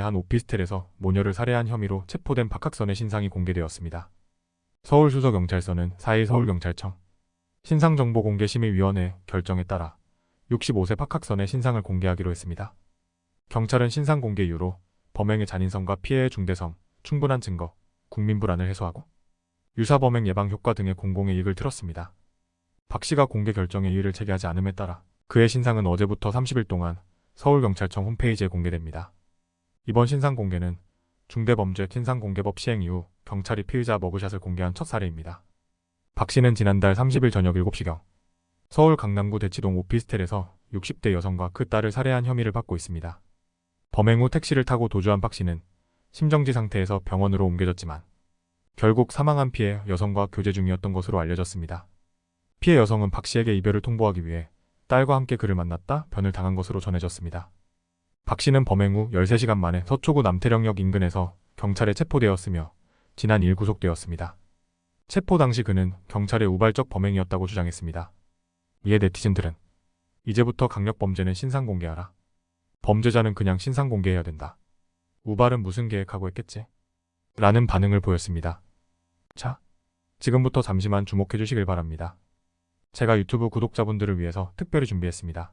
한 오피스텔에서 모녀를 살해한 혐의로 체포된 박학선의 신상이 공개되었습니다. 서울수서경찰서는 4일 서울경찰청 신상정보공개심의위원회 결정에 따라 65세 박학선의 신상을 공개하기로 했습니다. 경찰은 신상 공개 이유로 범행의 잔인성과 피해의 중대성, 충분한 증거, 국민 불안을 해소하고 유사 범행 예방 효과 등의 공공의 이익을 들었습니다. 박 씨가 공개 결정에 이의를 제기하지 않음에 따라 그의 신상은 어제부터 30일 동안 서울경찰청 홈페이지에 공개됩니다. 이번 신상 공개는 중대범죄 신상공개법 시행 이후 경찰이 피의자 머그샷을 공개한 첫 사례입니다. 박 씨는 지난달 30일 저녁 7시경 서울 강남구 대치동 오피스텔에서 60대 여성과 그 딸을 살해한 혐의를 받고 있습니다. 범행 후 택시를 타고 도주한 박 씨는 심정지 상태에서 병원으로 옮겨졌지만 결국 사망한 피해 여성과 교제 중이었던 것으로 알려졌습니다. 피해 여성은 박 씨에게 이별을 통보하기 위해 딸과 함께 그를 만났다 변을 당한 것으로 전해졌습니다. 박 씨는 범행 후 13시간 만에 서초구 남태령역 인근에서 경찰에 체포되었으며 지난 1 구속되었습니다. 체포 당시 그는 경찰의 우발적 범행이었다고 주장했습니다. 이에 네티즌들은 이제부터 강력 범죄는 신상 공개하라. 범죄자는 그냥 신상 공개해야 된다. 우발은 무슨 계획하고 했겠지? 라는 반응을 보였습니다. 자, 지금부터 잠시만 주목해 주시길 바랍니다. 제가 유튜브 구독자분들을 위해서 특별히 준비했습니다.